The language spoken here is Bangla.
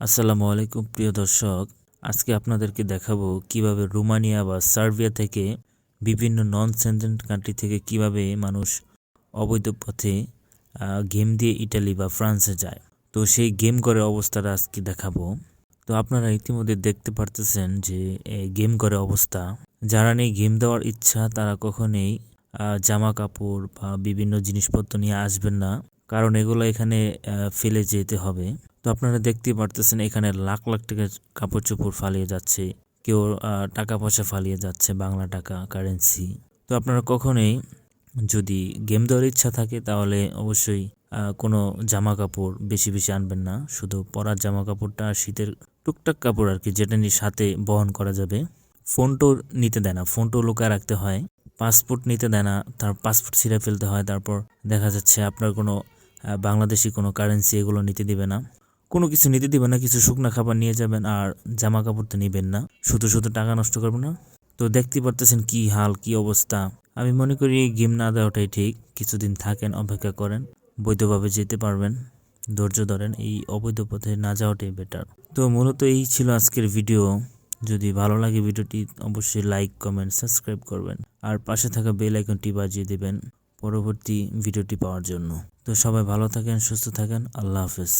আসসালামু আলাইকুম, প্রিয় দর্শক। আজকে আপনাদেরকে দেখাবো কীভাবে রোমানিয়া বা সার্বিয়া থেকে বিভিন্ন নন সেন্টেন্ট কান্ট্রি থেকে কীভাবে মানুষ অবৈধ পথে গেম দিয়ে ইটালি বা ফ্রান্সে যায়। তো সেই গেম করে অবস্থাটা আজকে দেখাবো। তো আপনারা ইতিমধ্যে দেখতে পারতেছেন যে গেম করে অবস্থা। যারা নেই গেম দেওয়ার ইচ্ছা, তারা কখনোই জামা কাপড় বা বিভিন্ন জিনিসপত্র নিয়ে আসবেন না। কারণ এগুলো এখানে ফেলে যেতে হবে। আপনারা দেখতেই পারতেছেন, এখানে লাখ লাখ টাকা কাপড় চোপড় ফালিয়ে যাচ্ছে, কেউ টাকা পয়সা ফালিয়ে যাচ্ছে বাংলা টাকা কারেন্সি তো আপনারা কখনোই যদি গেম দেওয়ার ইচ্ছা থাকে, তাহলে অবশ্যই কোনো জামা কাপড় বেশি বেশি আনবেন না। শুধু পরার জামা কাপড়টা আর শীতের টুকটাক কাপড় আর কি, যেটা নিয়ে সাথে বহন করা যাবে। ফোনটো নিতে দেয় না ফোনটো লুকায় রাখতে হয় পাসপোর্ট নিতে দেয় না, তার পাসপোর্ট ছিঁড়ে ফেলতে হয়, তারপর দেখা যাচ্ছে আপনার কোনো বাংলাদেশি কোনো কারেন্সি এগুলো নিতে দিবে না। কোনো কিছু নিতে দিবেন না, কিছু শুকনা খাবার নিয়ে যাবেন আর জামা কাপড় তো নেবেন না। শুধু শুধু টাকা নষ্ট করবেন না। তো দেখতে পারতেছেন কি হাল, কি অবস্থা। আমি মনে করি গেম না দেওয়াটাই ঠিক। কিছুদিন থাকেন, অপেক্ষা করেন, বৈধভাবে যেতে পারবেন। ধৈর্য ধরেন, এই অবৈধ পথে না যাওয়াটাই বেটার তো মূলত এই ছিল আজকের ভিডিও যদি ভালো লাগে ভিডিওটি, অবশ্যই লাইক কমেন্ট সাবস্ক্রাইব করবেন। আর পাশে থাকা বেল আইকনটি বাজিয়ে দেবেন পরবর্তী ভিডিওটি পাওয়ার জন্য। তো সবাই ভালো থাকেন, সুস্থ থাকেন। আল্লাহ হাফেজ।